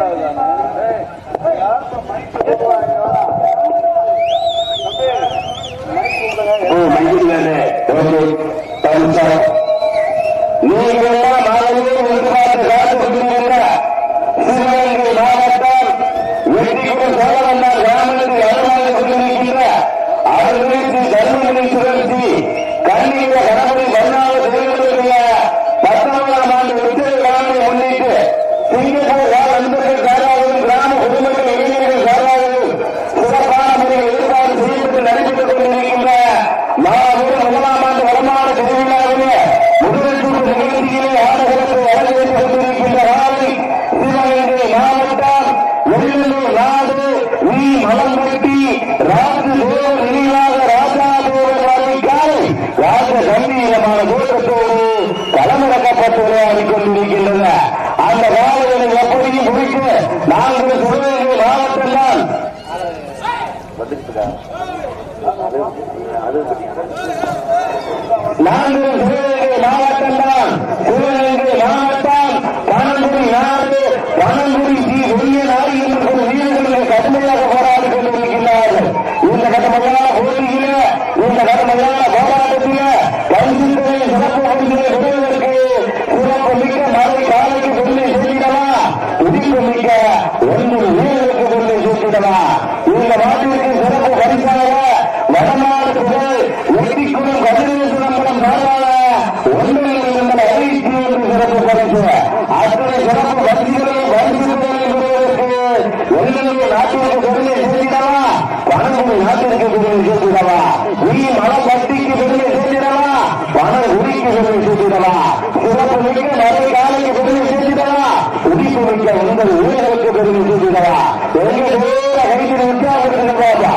thousand. நாங்கள் சிவகங்கை மாவட்டம் தான் சிவகங்கை மாவட்டம் பனங்குடி நாடு பனங்குடி ஸ்ரீ பெரிய நாடு என்று ஒரு வீரர்களை கடுமையாக போராடி கொண்டிருக்கிறார்கள் இந்த கடுமையான போட்டியில இந்த கடுமையான போராட்டத்தில பரிசுகளை சிறப்பு பரிசுகளை பெறுவதற்கு சிறப்பு மிக்க மழை காலைக்கு கொண்டு சேர்த்திடவா உதிப்பு மிக்க ஒன்று வீரருக்கு கொண்டு சேர்த்திடவா இந்த நாட்டிற்கு சிறப்பு பரிசாக வடநாடு புகழ் வெட்டிக்குடும் கதிரேசனம்பலம் நாடாக ஒன்றில் இருந்த அறிவிப்பு என்று சிறப்பு பரிசு அத்தனை சிறப்பு பரிசுகளையும் பரிசுகளையும் பெறுவதற்கு ஒன்றில் நாட்டிற்கு பெருமை சேர்த்திடவா பணங்குடி நாட்டிற்கு பெருமை சேர்த்திடவா உரி மலம் பட்டிக்கு பெருமை சேர்த்திடவா பணம் உரிக்கு பெருமை சேர்த்திடவா சிறப்பு மிக்க மழை காலைக்கு பெருமை சேர்த்திடவா உடிப்பு மிக்க ஒன்பது ஊர்களுக்கு பெருமை சேர்த்திடவா எங்க பேர கைது உற்சாகப்படுத்திருப்பாப்பா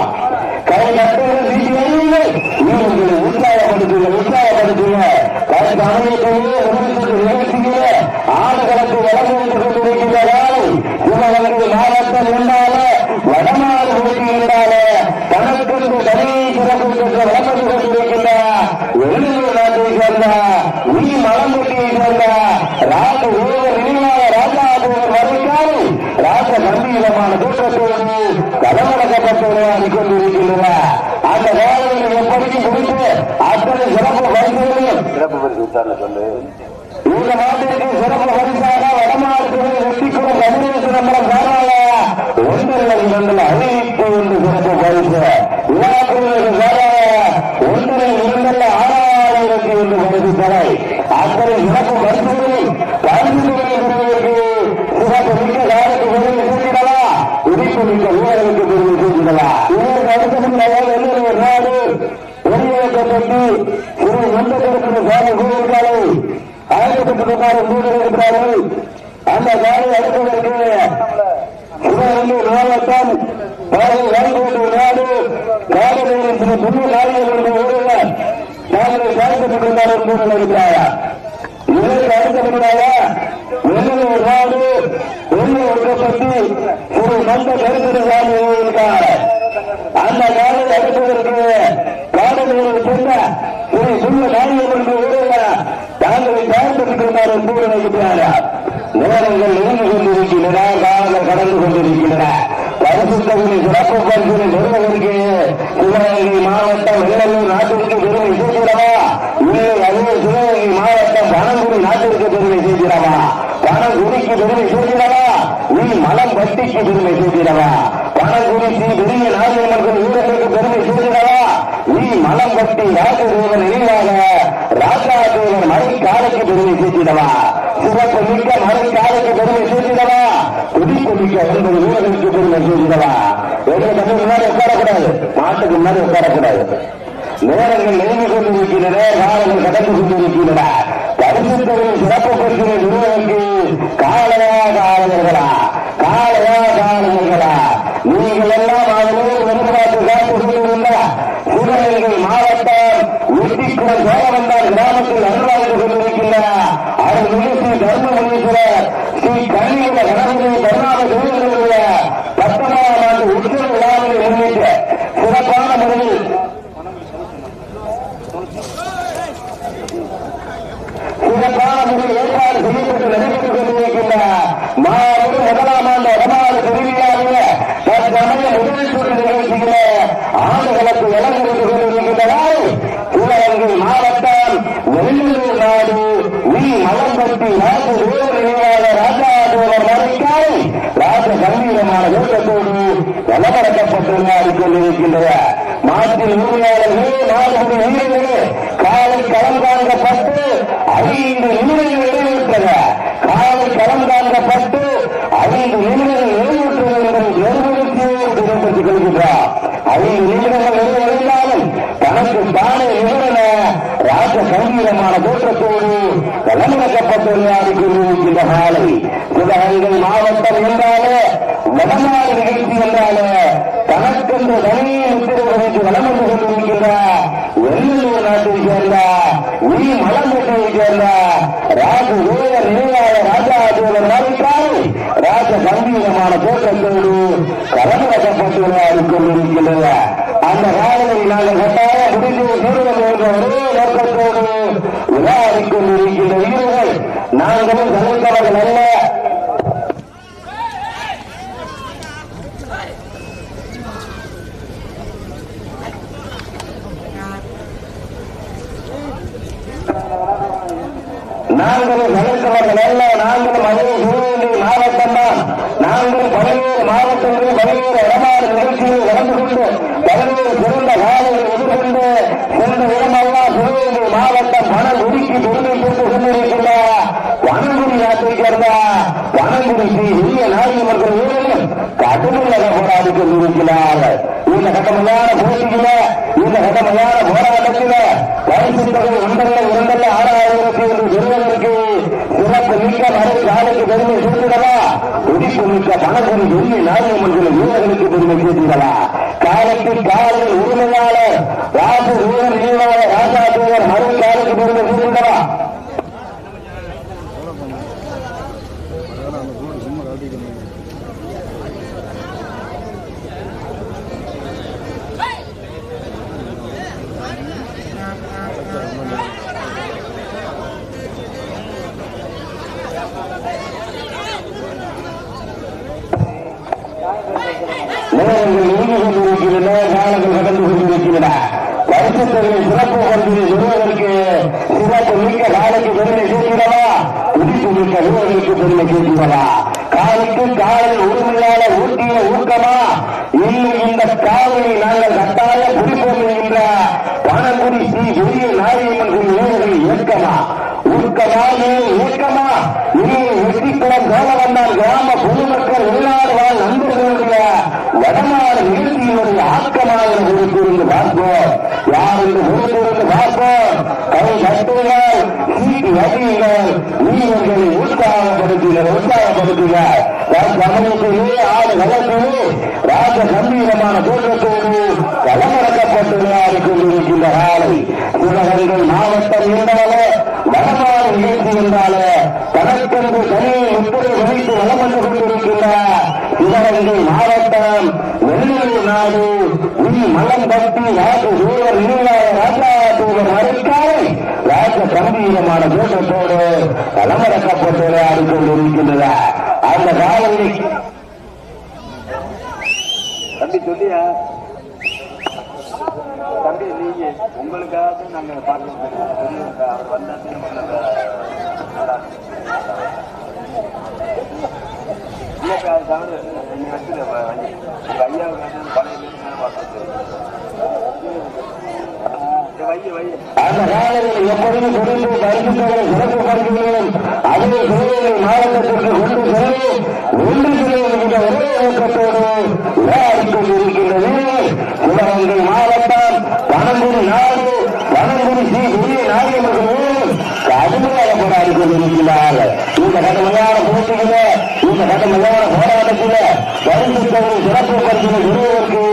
கை நட்டுகள் வீசி வையுங்கள் நீங்களை உற்சாகப்படுத்துங்க உற்சாகப்படுத்துங்க கருத்து அமையத்தையே உணர்ந்து நிகழ்ச்சியிலே ஆடுகளுக்கு வளர்ந்து கொண்டிருக்கின்ற காலை சிவகங்கை மாவட்டம் என்றால வடநாடு போட்டி என்றால தனக்கென்று தனி சிறப்பு பெற்ற வளர்ந்து கொண்டிருக்கின்ற வெளியூர் நாட்டை சேர்ந்த உரி மலம்பட்டியை சேர்ந்த ராஜ ஊர நினைவாக ராஜா வருகிறாரு ராஜ கம்பீரமான தோற்றத்தோடு களமடக்கப்பட்டு விளையாடி கொண்டிருக்கின்றன. அந்த வேலையை எப்படியும் குறித்து அத்தனை சிறப்பு பரிசுகளையும் சிறப்பு பரிசு சொல்லு. இந்த நாட்டிற்கு சிறப்பு பரிசாக வடமாநிலத்தில் வெற்றிக்குள்ள கதிரேசு நம்மளம் சாராய ஒன்றில் இரண்டில் அறிவிப்பு என்று சிறப்பு பரிசு. விழாக்குழுவிற்கு சாராய ஒன்றில் இரண்டில் ஆறாயிரத்தி என்று பரிசு தலை அத்தனை சிறப்பு பரிசுகளில் பரிசுகளை பெறுவதற்கு சிறப்பு மிக்க காலத்து பெருமை சேர்க்கிறதா உடிப்பு மிக்க வீரர்களுக்கு பெருமை சேர்க்கிறதா இதற்கு அடுத்தபடியாக வெள்ளூர் நாடு ஒருங்கிணைக்கப்பட்டு திரு நந்தகரத்தின் சாமி கோவில்காலை அழைக்கப்பட்டிருப்பார் இருக்கிறார்கள். அந்த காலை அடுப்பதற்கு சிவகங்கை மாவட்டம் பாதை வாய்கோட்டு நாடு காலநிலையில் சில புதிய காரியங்கள் ஊரில் நாங்கள் சாதிக்கப்பட்டிருந்தார் என்று நினைக்கிறாரா இதற்கு அடுத்தபடியாக வெள்ளூர் நாடு வெள்ளை ஒட்டப்பட்டு ஒரு நந்த கருத்திர அந்த காலை அடுப்பதற்கு காலநிலையில் சென்ற திரு சுள்ள காரியம் என்று ஊரில் தாங்களை சாதிக்கப்பட்டிருந்தார் நேரங்கள் நெருங்கி கொண்டிருக்கின்றன காலங்கள் கடந்து கொண்டிருக்கின்றன. சிறப்பு பரிசுகளை பெறுவதற்கு சிவகங்கை மாவட்டம் வெள்ளலூர் நாட்டிற்கு பெருமை சேர்க்கிறவா இல்லை அதே சிவகங்கை மாவட்டம் பனங்குடி நாட்டிற்கு பெருமை பனங்குடிக்கு பெருமை நீ மலம் பட்டிக்கு பெருமை சேர்க்கிறவா பனங்குடி ஸ்ரீ பெரிய நாயகர்கள் வீரர்களுக்கு பெருமை சேர்க்கிறவா நீ மலம் பட்டி ராஜதேவன் நினைவாக ராஜாதேவன் மறை காலைக்கு பெருமை சேர்க்கிறவா சிவப்பு மிக்க மறை காலைக்கு பெருமை சேர்க்கிறவா குடிப்பு மிக்க ஒன்பது வீரர்களுக்கு பெருமை சேர்க்கிறவா எங்க தமிழ் முன்னாடி உட்காரக்கூடாது. மாட்டுக்கு முன்னாடி உட்காரக்கூடாது. நேரங்கள் நெருங்கி கொண்டிருக்கின்றன காலங்கள் கடந்து கொண்டிருக்கின்றன. பரிசுத்தவரின் சிறப்பு பரிசுகளை நிறுவனங்களுக்கு காலையா காலங்களா காலையா காலங்களா நீங்கள் எல்லாம் அவரோடு எதிர்பார்த்து காத்து கொண்டிருந்த சிவகங்கை மாவட்டம் உத்திக்குளம் சோழவந்தார் கிராமத்தில் அருள்வாழ்ந்து கொண்டிருக்கின்றன. அவர் நிகழ்ச்சி தர்மமுனீஸ்வரர் ஸ்ரீ கண்ணியுள்ள கணபதி கருணாத தேவர்களுடைய பத்தொன்பதாம் ஆண்டு உற்சவ விழாவினை முன்னிட்டு சிறப்பான முறையில் சிறப்பான முறையில் ஏற்பாடு செய்யப்பட்டு விளையாடி கொண்டிருக்கின்றன மாற்றில் உரிமையாளர்களே மாநில வீரர்களே காலை களம் காண்கப்பட்டு ஐந்து நிமிடங்கள் நிறைவேற்றன காலை களம் காண்கப்பட்டு ஐந்து நிமிடங்கள் நிறைவேற்ற வேண்டும் நிர்வகித்து கொள்கின்றார் ஐந்து நிமிடங்கள் நிறைவேறினாலும் தனக்கு தானே நிகழன ராஜ கம்பீரமான தோற்றத்தோடு களமிறக்கப்பட்டு கொண்டிருக்கின்ற காலை. சிவகங்கை மாவட்டம் என்றாலே வடநாடு நிகழ்ச்சி என்றாலே தனக்கென்று வழியை முத்திரை வளம் வந்து கொண்டிருக்கின்ற வெள்ளூர் நாட்டை சேர்ந்த உரி மலம்பட்டை சேர்ந்த ராஜ தேவர் நினைவாக ராஜா தேவர் நாளிக்காய் ராஜ கம்பீரமான தோற்றத்தோடு களமிறக்கப்பட்டு விளையாடி கொண்டிருக்கின்றன அந்த காலத்தை நாங்கள் கட்டாயம் முடிந்து தீர்வு என்ற ஒரே நோக்கத்தோடு விளையாடி கொண்டிருக்கின்ற வீரர்கள் நாங்களும் தலைத்தவர்கள் அல்ல நாங்களும் தலைத்தவர்கள் அல்ல நாங்களும் அதே சிவகங்கை மாவட்டம் தான் நாங்கள் பல்வேறு மாவட்டங்களில் பல்வேறு இடமாறு நிகழ்ச்சியில் கலந்து கொண்டு பல்வேறு சிறந்த காலையில் எதிர்கொண்டு சென்ற இடமெல்லாம் சிவகங்கை மாவட்டம் வனகுடிக்கு பெருமை கொண்டு கொண்டிருக்கின்ற வனகுடி நாட்டை சேர்ந்த வனகுடி ஸ்ரீ பெரிய நாயகர்கள் வீரர்கள் கடுமையாக போராடி கொண்டிருக்கிறார்கள் இந்த கட்டமையான போட்டியில இந்த கட்டமையான போராட்டத்தில பரிசு ஒன்றல்ல இரண்டல்ல ஆறாயிரத்தி ஒன்று பெறுவதற்கு சிறப்பு மிக்க மறை காலைக்கு பெருமை சேர்த்திடவா? துடிப்பு மிக்க பணப்பொருள் வெள்ளி நாயகமன்கள் வீரர்களுக்கு பெருமை சேர்த்திடவா? காலத்தில் கால உரிமையாளர் ராசு வீரர் நினைவாளர் ராஜா தேவர் மறு காலைக்கு பெருமை சேர்த்திடவா நேரங்கள் நீங்கி கொண்டிருக்கின்றன காலங்கள் கடந்து கொண்டிருக்கின்றன பரிசுத்தொகை சிறப்பு பரிசினை பெறுவதற்கு சிறப்பு மிக்க காலைக்கு பெருமை சேர்க்கிறவா உதிப்பு மிக்க வீரர்களுக்கு பெருமை சேர்க்கிறவா காலுக்கு காலில் உரிமையான ஊட்டிய ஊக்கமா? இன்னும் இந்த காவலை நாங்கள் கட்டாய பிடிப்போம் என்கின்ற பணங்குடி ஸ்ரீ பெரிய நாயகமன் வீரர்கள் இயக்கமா ஊக்கமாக ஊக்கமா? இனி வெற்றிக்குளம் சோழவந்தான் கிராம பொதுமக்கள் வெளிநாடு வாழ் நண்பர்களுடைய வடநாடு நிகழ்ச்சியினுடைய ஆக்கமாக குறிப்பிருந்து பார்ப்போம். யார் என்று குறிப்பிருந்து பார்ப்போம் கை கட்டுங்கள் சீட்டு வகையுங்கள் வீரர்களை உற்சாகப்படுத்துங்கள் உற்சாகப்படுத்துங்கள். சமயத்திலே ஆடு களத்திலே ராஜ கம்பீரமான தோற்றத்தோடு களமிறக்கப்பட்டு விளையாடி கொண்டிருக்கின்ற காலை. சிவகங்கை மாவட்டம் என்றாலே வடமாறு நிகழ்ச்சி என்றாலே தனக்கென்று தனியை முத்திரை வகித்து வளம் வந்து கொண்டிருக்கின்றார் சிவகங்கை மாவட்டம் வெள்ளூர் நாடு உன் மலம் தட்டி யாரு சூழல் நீலாய ராஜா தூவர் ராஜ கம்பீரமான கூட்டத்தோடு களமிறக்கப்பட்டு விளையாடி கொண்டிருக்கின்றன அந்த காலையை தம்பி சொல்லியா தம்பி நீங்க உங்களுக்காக நாங்க பார்க்க அவர் வந்தாச்சு உங்களுக்கு நல்லா இருக்கும். அது தவறு ஐயாவுக்கு பழைய பேர் அந்த காலையில் சிறப்பு பரிசுகளும் அதே மாவட்டத்திற்கு கொண்டு சென்று ஒன்று செல்லும் ஒரே நோக்கத்தோடு விளையாடி கொண்டிருக்கின்றது சிவகங்கை மாவட்டம் பனங்குடி நாடு பனங்குடி ஸ்ரீ பெரிய நாயகர்கள் கடுமையாக போராடி கொண்டிருக்கிறார்கள் இந்த கடுமையான போட்டியில இந்த கடுமையான போராட்டத்தில பரிசுத்தவரை சிறப்பு பரிசுகளை பெறுவதற்கு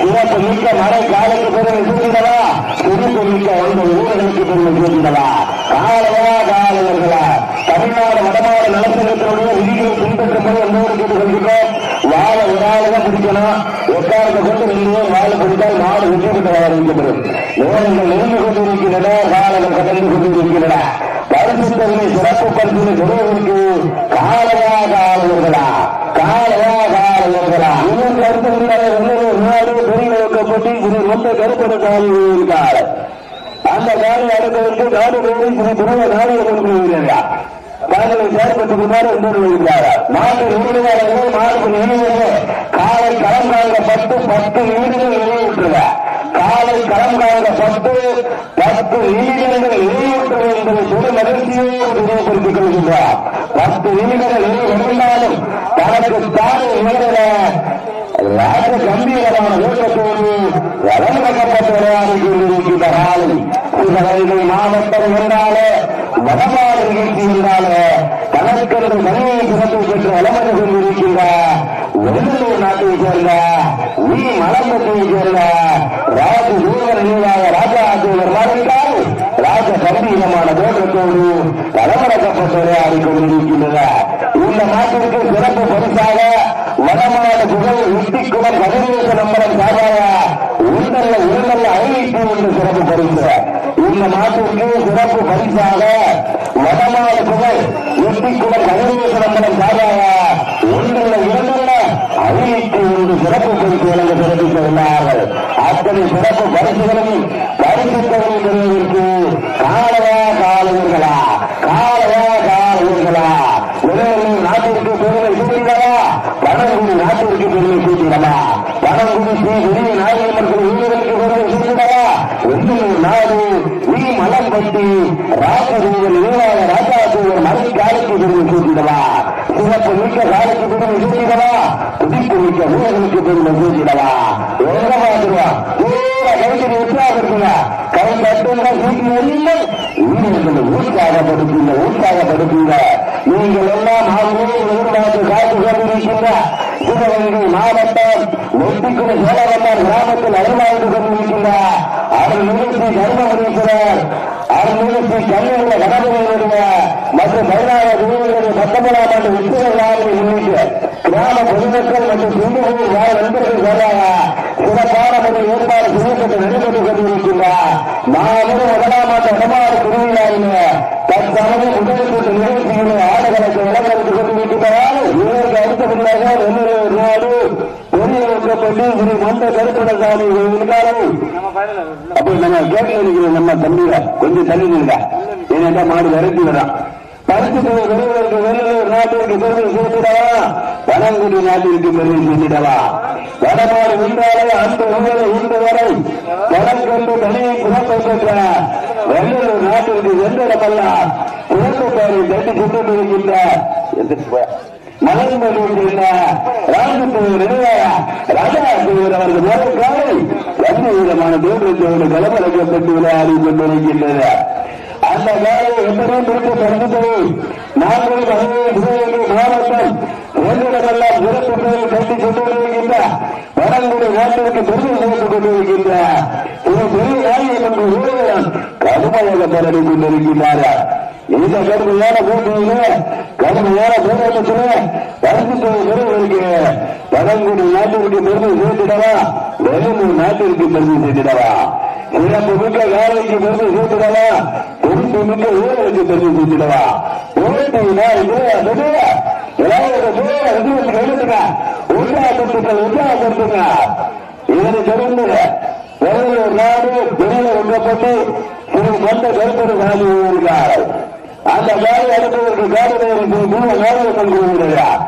சிறப்பு மிக்க மழை காலைக்கு பெருமை இருக்கின்றதா? சிறப்பு மிக்க ஒன்பது ஊர்களுக்கு பெருமை இருக்கின்றதா? காலவா காலவர்களா? தமிழ்நாடு வடமாடு நலசங்கத்தினுடைய விதிகளை பின்பற்றும்படி எந்தோடு கேட்டுக்கொள்கிறோம் வாழ விடாதான் பிடிக்கணும். எக்காரத்தை கொண்டு வெளியே வாழ பிடித்தால் நாடு வெற்றி பெற்ற ஆரம்பிக்கப்படும் நேரங்கள் நெருங்கி கொண்டிருக்கின்றன காலங்கள் கடந்து கொண்டிருக்கின்றன. பரிசுத்தவனை சிறப்பு பரிசுகளை பெறுவதற்கு காலையா காலையர்களா காலையா காலையர்களா இன்னும் கருத்து வைக்கப்பட்டு இது ரொம்ப கருப்பட காலி இருக்கார் அந்த காலை அடுத்தவருக்கு நாடு வேலை சிறு துருவ நாடு கொண்டு காலையை செயல்பட்டுக் கொண்டார் வருகிறார் நாட்டு உறுதியாளர்கள் மாடு நினைவு காலை களம் காண்கப்பட்டு பத்து நிமிடங்கள் நிறைவுற்றுக காலை களம் காண்கப்பட்டு பத்து பத்து நிமிடங்கள் நிறைவுற்றது என்பதை பெரு மகிழ்ச்சியோடு தெரியப்படுத்திக் கொள்கின்றார். பத்து நிமிடங்கள் நிறைவடைந்தாலும் தனக்கு தானே நேரிட ராஜ கம்பீரமான வேட்டத்தோடு வளர்க்கப்பட்ட விளையாடி கொண்டிருக்கின்ற காலை. சிவகங்கை மாவட்டம் என்றாலே வடமாடு நிகழ்ச்சி என்றாலே தனக்கென்று மனித சிறப்பு பெற்று வளமந்து கொண்டிருக்கின்ற வெள்ளூர் நாட்டை சேர்ந்த நீ மலம்பட்டியை சேர்ந்த ராஜு சூழல் ராஜா ஆகியோர் மாறிவிட்டால் ராஜ கம்பீரமான தோற்றத்தோடு வளமடக்கப்பட்ட விளையாடி கொண்டிருக்கின்றன இந்த நாட்டிற்கு சிறப்பு பரிசாக வடமாடு புகழ் வெட்டிக்குளம் பதினேழு நம்பரம் சார்பாக உண்டல்ல உண்டல்ல அறிவிப்பு என்று சிறப்பு பரிசு. இந்த நாட்டிற்கு சிறப்பு பரிசாக வடமாடு புகழ் வெட்டிக்குளம் பதினேழு நம்பரம் சார்பாக உண்டல்ல இரண்டல்ல அறிவிப்பு என்று சிறப்பு பரிசு வழங்க சிறப்பித்துள்ளார்கள் அத்தனை சிறப்பு பரிசுகளையும் பரிசுத்தவர்கள் பெறுவதற்கு காலவா காலவர்களா காலவா காலவர்களா உலகில் நாட்டிற்கு பெருமை சூட்டிடவா வடங்குடி நாட்டிற்கு பெருமை சூட்டிடவா வடங்குடி ஸ்ரீ உரிய நாயகர்கள் உயிர்களுக்கு பெருமை சூட்டிடவா வெள்ளூர் நாடு நீ மலம் மலம்பட்டி ராஜதூவல் நீராக ராஜாதூவல் மலை காலைக்கு பெருமை சூட்டிடவா சிறப்பு மிக்க காலைக்கு பெருமை சூட்டிடவா துடிப்பு மிக்க ஊழலுக்கு பெருமை சூட்டிடவா எங்க பாத்துருவா கைத்தறி உற்சாகப்படுத்துங்க கை கட்டுங்க சூட்டி இல்லை வீடுகளை ஊற்றாகப்படுத்துங்க ஊற்றாகப்படுத்துங்க நீங்கள் எல்லாம் ஆகவே எதிர்பார்த்து காத்து கொண்டிருக்கின்ற? சிவகங்கை மாவட்டம் நெட்டிக்குடி சோழவந்தார் கிராமத்தில் அருள்வாழ்ந்து கொண்டிருக்கின்ற? அவர் நிகழ்ச்சி தர்மபுரீஸ்வரர் அவர் நிகழ்ச்சி கல்லூரில மற்றும் பதினாறு விருதுகளுடைய பத்தொன்பதாம் ஆண்டு உத்திர விழாவை முன்னிட்டு கிராம பொதுமக்கள் மற்றும் சிங்கப்பூர் நண்பர்கள் சொல்றாங்க சிறப்பான ஏற்பாடு செய்யப்பட்டு நடைபெற்றுக் கொண்டிருக்கின்றார். நானும் முதலாம் ஆண்டு வடமாறு திருவிழாவிலே தற்சமயம் முதல் கூட்டு நிகழ்ச்சியிலே ஆடுகளுக்கு விளக்கெடுத்துக் கொண்டிருக்கின்றதால் இதற்கு அடுத்தபடியாக வெள்ளூர் நாடு பெரிய ஸ்ரீ மந்த கருப்பணசாமி இருக்காரு நம்ம ஃபைனல் அப்படி நம்ம கேட்க நம்ம தம்பியில கொஞ்சம் தள்ளி நின்றா ஏன்னா மாடு விரட்டி விடான் வெளியூர் நாட்டிற்கு பெருமை சேர்த்திடவா நாட்டிற்கு பெருமை சேர்த்திடவா வடமாடு உண்டாலே அந்த உங்களை இன்று வரை வடம் வடக்கொண்டு தனியை குணத்தை பெற்ற வெள்ளூர் நாட்டிற்கு வென்றிடமல்ல குழந்தை பேரை தட்டி கொண்டு இருக்கின்ற மலைமொழிகின்ற ராஜத்தேவர் அவர்கள் முதல் விளையாடி கொண்டிருக்கின்றனர். அந்த வேலையை எப்படியும் பிடித்து பறித்தது நான்கு பதினேழு மாவட்டம் வேண்டிடமெல்லாம் சிறப்பு கட்டி கொண்டு வடங்குடி நாட்டிற்கு பெருமை சேர்த்துக் கொண்டிருக்கின்ற ஒரு பெரிய நாயகம் என்று ஊழியர் கடுமையாக கொண்டிருக்கின்றார்கள். இந்த கடுமையான போட்டியிலே கடுமையான போராட்டத்தில் பரிசுத்த பெறுவதற்கு பழங்குடி நாட்டிற்கு பெருமை சேர்த்துடவா? வெள்ளூர் நாட்டிற்கு பெருமை சேர்த்துடவா? சிறப்பு மிக்க காலைக்கு பெருமை சேர்த்துடவா? பொறுப்பு மிக்க ஊழலுக்கு பெருமை சேர்த்துடவா? போட்டியினா இது அது எழுதுங்க உற்சாகப்படுத்துங்க உற்சாகப்படுத்துங்க. இதனை தொடர்ந்து வெள்ளூர் நாடு வெளியில ஒன்றப்பட்டு திரு மந்த கருப்பது சாமி இருக்கிறார் அந்த காலை அனுப்புவதற்கு காவலருக்கு மூல காவல் கொள்கிறார்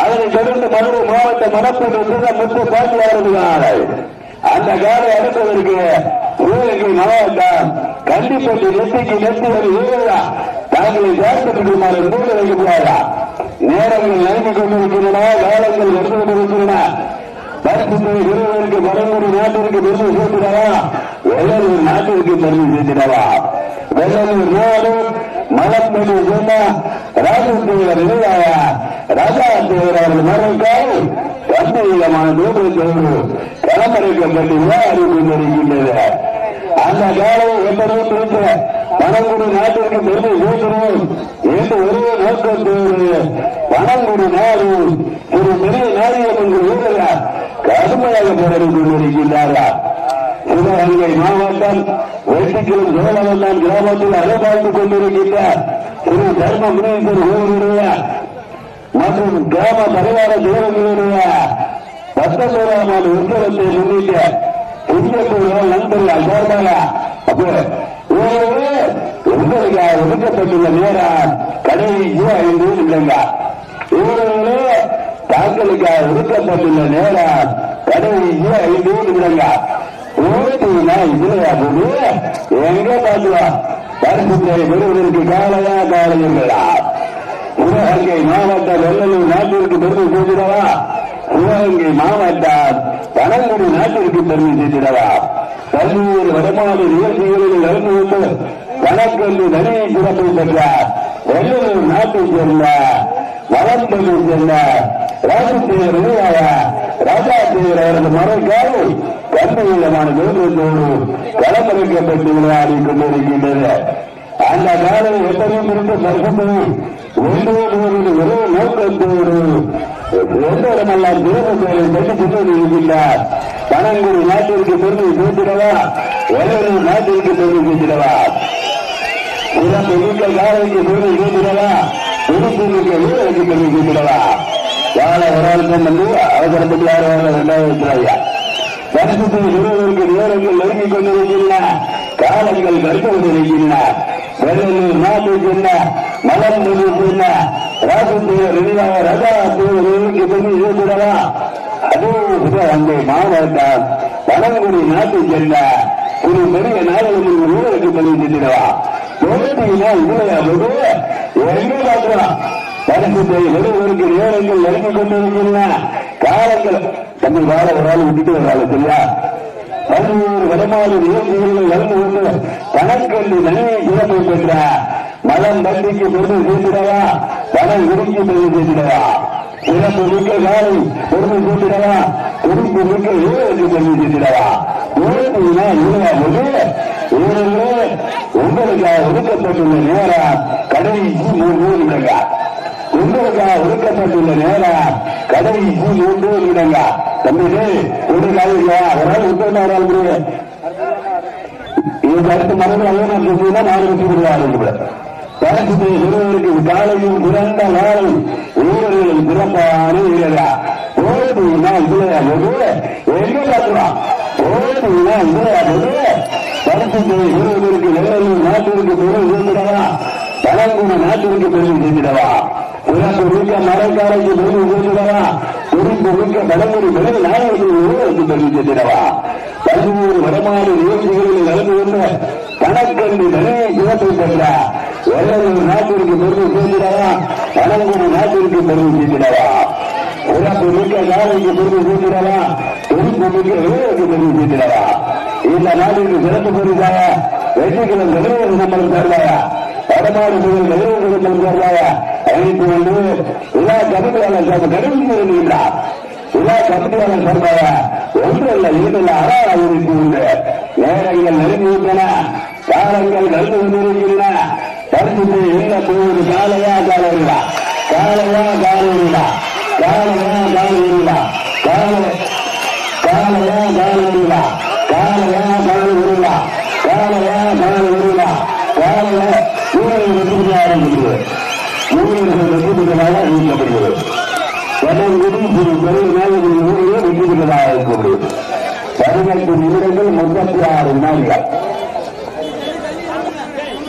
அதனை தொடர்ந்து மதுரை மாவட்ட மணப்பட்டு முத்து பாட்டியாளர்கள் அந்த காலை அனுப்புவதற்கு ஊழலுக்கு மாவட்டம் கண்டிப்பட்டு நெத்திக்கு நெத்தி ஒரு ஊழலா தாங்களை சேர்த்துக்குமாறு நூல் வைக்கக்கூடாதா நேரங்கள் நடந்து கொண்டிருக்கின்றன காலங்கள் நடந்து கொண்டிருக்கின்றன. பரிசுத்தை விருதுகளுக்கு வடமொழி நாட்டிற்கு பெருமை சேர்த்திடவா? வெள்ளலூர் நாட்டிற்கு பெருமை சேர்த்திடவா? வெள்ளலூர் நாடு மலப்படி சொன்னா ராஜதேவர் நிலையாக ராஜா தேவர் அவர்கள் மறைக்கால் கம்பீரமான தூரத்தோடு களமறைக்கப்பட்டு அறிவு கொண்டிருக்கின்றது அந்த காலம் எப்படியும் இருந்த வனங்குடி நாட்டிற்கு பெருமை சேர்க்கிறோம் என்று ஒரே நோக்கத்தோடு வனங்குடி நாடு ஒரு பெரிய நாடகம் என்று ஊழலார் கடுமையாக போராடி கொண்டிருக்கின்றார்கள். சிவகங்கை மாவட்டம் வெட்டிக்கிலும் சோழவந்தான் கிராமத்தில் அலைபாய்ந்து கொண்டிருக்கின்றார் திரு தர்ம முனீஸ்வர் கோவிலுடைய மற்றும் கிராம பரிவார தேவர்களுடைய பத்தொன்பதாம் ஆண்டு உற்சவத்தை முன்னிட்டு புதியக்கூட நண்பர்கள் சார்பாக அப்போ உங்களுக்கு ஒதுக்கப்பட்டுள்ள நேரம் கடைசி ஐந்து இல்லைங்க இவர்களே தாங்கள் ஒதுக்கப்பட்டுள்ள நேரம் கடைசி ஐந்து இல்லைங்க ஓட்டினா இல்லையா போது எங்க பார்க்கலாம் பரிசுத்தை பெறுவதற்கு காலையா காலையுங்களா சிவகங்கை மாவட்ட வெள்ளலூர் நாட்டிற்கு பெருமை சேர்த்திடவா? சிவகங்கை மாவட்டம் பனங்குடி நாட்டிற்கு பெருமை சேர்த்திடவா? பல்வேறு வடமாடு நிகழ்ச்சிகளில் கலந்து கொண்டு கணக்கென்று தனியை சிறப்பை பெற்றார். வெள்ளலூர் நாட்டை சேர்ந்த நலம்பள்ளி சேர்ந்த ராஜத்தேவர் விளையாட ராஜா தேவர் அவரது மறைக்காலை கண்மையிலமான தோற்றத்தோடு களமிறக்கப்பட்டு விளையாடி கொண்டிருக்கின்றது அந்த காலம் எப்படியும் இருந்த பரிசுத்தையும் ஒன்றோடு ஒரே நோக்கத்தோடு எந்தோடமெல்லாம் திருமணத்தை கட்டி கொண்டு இருக்கின்றார். பனங்குடி நாட்டிற்கு பெருமை சேர்த்திடவா வேறொரு நாட்டிற்கு பெருமை சேர்த்திடவா சிறப்பு மிக்க காலைக்கு பெருமை சேர்த்திடவா திருப்பி மிக்க வீரருக்கு பெருமை சேர்த்திடவா கால ஒரு ஆள் வந்து அவசரப்பட்டு யாரும் ரெண்டாயிரத்தி ஐயா பரிசுத்தை விருதுக்கு நேரங்கள் நெருங்கிக் கொண்டிருக்கின்றன. காலங்கள் கருத்து கொண்டிருக்கின்றன வெள்ளலூர் நாட்டுக்கு என்ன மலம் என்ன ராஜத்தேவர் நினைவாக ரஜா தேவர்களுக்கு பெருமை இருக்கிறதா அதுவும் சிவகங்கை மாவட்டம் பழங்குடி நாட்டை சேர்ந்த ஒரு பெரிய நாடுகளுக்கு ஊழலுக்கு பெருமை சேர்த்திடவா தோல்வியினா இல்லையா போது எங்க பார்க்கலாம்? பரிசுத்தை ஒருவருக்கு நேரங்கள் நெருங்கிக் கொண்டிருக்கின்றன. காலங்கள். தன்னை வாழ ஒரு ஆள் விட்டுட்டு வர்றாங்க சரியா? பல்வேறு வடமாறு நிகழ்ச்சிகளில் கலந்து கொண்டு கணக்கென்று நன்மை சிறப்பை பெற்ற? மலம் பண்டிக்கு பொருள் சேர்த்திடவா பணம் குடிக்கு பொருள் சேர்த்திடவா சிறப்பு மிக்க காலை பொருள் சேர்த்திடவா குறிப்பு மிக்க ஏழுக்கு பொருள் சேர்த்திடவா ஏழுனா இல்லையா ஏழு உங்களுக்காக ஒதுக்கப்பட்டுள்ள நேரம் கடைசி மூணு நிமிடங்கள் உங்களுக்காக ஒதுக்கப்பட்டுள்ள நேரம் கடைசி மூன்று நிமிடங்கள் தம்பிக்கு ஒரு காலையா ஒரு நாள் உத்தரவு ஒரு ஆள் அடுத்த மரங்கள் அவ்வளவு நாலு விடுவாங்க சிறுவருக்கு காலையும் பிறந்த நாளும் ஊழலில் சிறப்பான இல்லையா? ஓடுனா இதுலையா போது எங்க பார்க்கலாம் ஓடுனா இல்லையா? போது பரிசுத்தை சிறுவருக்கு வெள்ளரும் நாட்டிற்கு பெரும் இருந்துடவா பழங்குடி நாட்டிற்கு பெரும் இருந்துடவா சிறப்பு மிக்க மழைக்காலைக்கு பெருமை சேர்ந்திடவா குறிப்பு மிக்க பழங்குடி பெருமை நாயகத்தில் உருவருக்கு பெருமை சேர்ந்திடவா வடமாறு நிகழ்ச்சிகளில் கலந்து கொண்டு கணக்கென்று தனியை சிறப்பை பெற்ற வெள்ளூர் நாட்டிற்கு பெருமை சேர்ந்திடவா? பழங்குடி நாட்டிற்கு பெருமை சேர்ந்திடவா? சிறப்பு மிக்க காலைக்கு பெருமை சேர்ந்திடவா? குறிப்பு மிக்க வீரருக்கு பெருமை சேர்ந்திடவா? இந்த நாட்டிற்கு சிறப்பு வெற்றிகளும் நிகழ்வுகள் நம்மளுக்கு தருவாயா வடமாறு முதல் நிகழ்வுகள் நம்மளுக்கு தருவாயா அழைத்து வந்து விழா கமிட்டியாளர் கடைசி வருகின்றார். விழா கமிட்டியாளர் சொல்றாயா ஒன்று அல்ல இரண்டு அறாறு அறிவிப்பு உண்டு. நேரங்கள்